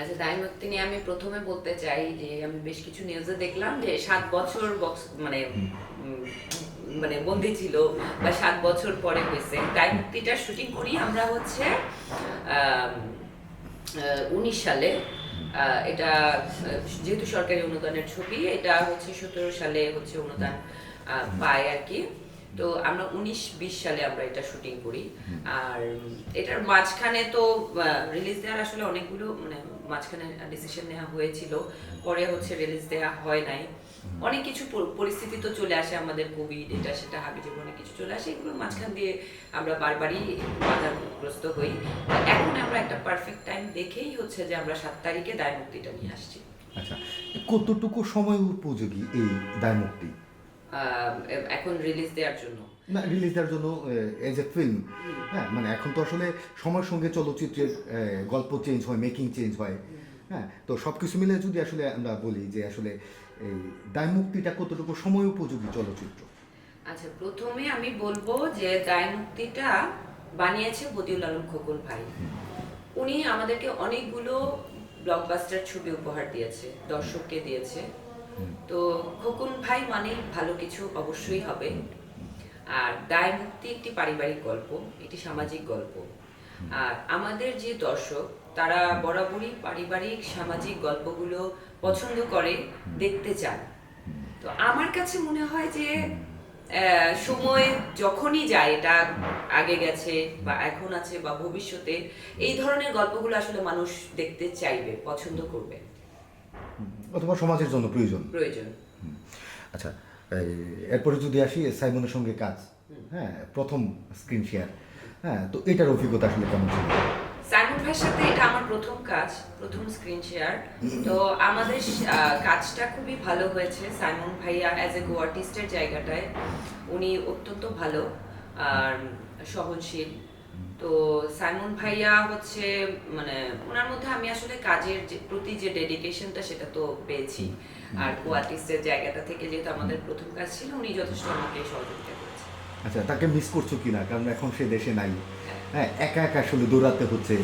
আচ্ছা দায়মুক্তি নিয়ে আমি প্রথমে বলতে চাই যে আমি বেশ কিছু নিউজে দেখলাম যে সাত বছর বক্স মানে মানে বন্দি ছিল বা সাত বছর পরে হয়েছে। দায়মুক্তিটার শুটিং করি আমরা হচ্ছে উনিশ সালে। এটা যেহেতু সরকারি অনুদানের ছবি এটা হচ্ছে সতেরো সালে হচ্ছে অনুদান পায় আর কি। তো আমরা উনিশ বিশ সালে আমরা এটা শুটিং করি। আর এটার মাঝখানে তো রিলিজ দেওয়ার আসলে অনেকগুলো মানে মাঝখানে ডিসিশন নেওয়া হয়েছিল। পরে হচ্ছে রিলিজ দেওয়া হয় নাই। অনেক কিছু পরিস্থিতি তো চলে আসে আমাদের কোভিড এটা সেটা হাবি অনেক কিছু চলে আসে এগুলো মাঝখান দিয়ে আমরা বারবারই বাধাগ্রস্ত হই। এখন আমরা একটা পারফেক্ট টাইম দেখেই হচ্ছে যে আমরা সাত তারিখে দায় মুক্তিটা নিয়ে আসছি। আচ্ছা কতটুকু সময় উপযোগী এই দায় মুক্তি এখন রিলিজ দেওয়ার জন্য। না রিলিজ দেওয়ার জন্য এজ এ ফিল্ম হ্যাঁ মানে এখন তো আসলে সময়ের সঙ্গে চলচ্চিত্রের গল্প চেঞ্জ হয় মেকিং চেঞ্জ হয়। হ্যাঁ তো সব কিছু মিলে যদি আসলে আমরা বলি যে আসলে এই দায় মুক্তিটা কতটুকু সময় উপযোগী চলচ্চিত্র? আচ্ছা প্রথমে আমি বলব যে দায় মুক্তিটা বানিয়েছে বদিউল আলম খোকন ভাই। উনি আমাদেরকে অনেকগুলো ব্লকবাস্টার ছবি উপহার দিয়েছে দর্শককে দিয়েছে। তো খোকন ভাই মানে ভালো কিছু অবশ্যই হবে। আর দায় মুক্তি একটি পারিবারিক গল্প এটি সামাজিক গল্প। আর আমাদের যে দর্শক তারা বরাবরই পারিবারিক সামাজিক গল্পগুলো পছন্দ করে দেখতে চান। তো আমার কাছে মনে হয় যে আহ, সময় যখনই যায় এটা আগে গেছে বা এখন আছে বা ভবিষ্যতে এই ধরনের গল্পগুলো আসলে মানুষ দেখতে চাইবে পছন্দ করবে। অথবা সমাজের জন্য প্রয়োজন। প্রয়োজন। আচ্ছা এরপরে যদি আসি সাইমনের সঙ্গে কাজ। হ্যাঁ প্রথম স্ক্রিন শেয়ার হ্যাঁ তো এটার অভিজ্ঞতা আসলে কেমন ছিল? সাইমন ভাইয়ের সাথে এটা আমার প্রথম কাজ প্রথম স্ক্রিন শেয়ার তো আমাদের কাজটা খুবই ভালো হয়েছে সাইমন ভাইয়া অ্যাজ এ গো আর্টিস্টের জায়গাটায়। উনি অত্যন্ত ভালো আর সহনশীল। তো সাইমন ভাইয়া হচ্ছে মানে ওনার মধ্যে আমি আসলে কাজের প্রতি যে ডেডিকেশনটা সেটা তো পেয়েছি। আর কো আর্টিস্টের জায়গাটা থেকে যেহেতু আমাদের প্রথম কাজ ছিল উনি যথেষ্ট আমাকে সহযোগিতা করেছেন। আচ্ছা তাকে মিস করছ কিনা? কারণ এখন সে দেশে নাই। হ্যাঁ। একা একা আসলে দৌড়াতে হচ্ছে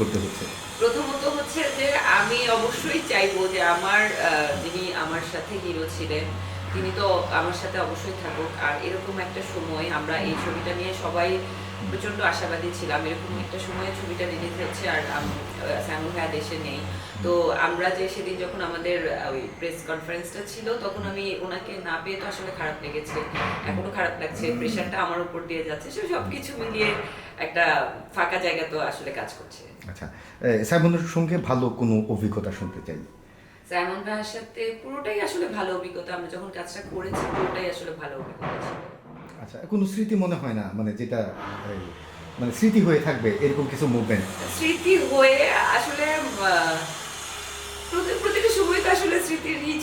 করতে হচ্ছে। প্রথমত হচ্ছে যে আমি অবশ্যই চাইব যে আমার যিনি আমার সাথে হিরো ছিলেন তিনি তো আমার সাথে অবশ্যই থাকুক। আর এরকম একটা সময় আমরা এই ছবিটা নিয়ে সবাই প্রচণ্ড আশাবাদী ছিলাম। এরকম একটা সময়ে ছবিটা রিলিজ হচ্ছে আর স্যামুল ভাইয়া দেশে নেই। তো আমরা যে সেদিন যখন আমাদের ওই প্রেস কনফারেন্সটা ছিল তখন আমি ওনাকে না পেয়ে তো আসলে খারাপ লেগেছে। এখনও খারাপ লাগছে। প্রেশারটা আমার উপর দিয়ে যাচ্ছে। সে সব কিছু মিলিয়ে একটা ফাঁকা জায়গা তো আসলে কাজ করছে। আচ্ছা। এই, সঙ্গে ভালো কোনো অভিজ্ঞতা শুনতে চাই? ভাইয়ের সাথে পুরোটাই আসলে ভালো অভিজ্ঞতা। আমরা যখন কাজটা করেছি পুরোটাই আসলে ভালো অভিজ্ঞতা ছিল। আচ্ছা কোনো স্মৃতি মনে হয় না মানে যেটা মানে স্মৃতি হয়ে থাকবে, এরকম কিছু মুভমেন্ট স্মৃতি হয়ে আসলে প্রতিটা সময় তো আসলে স্মৃতিরই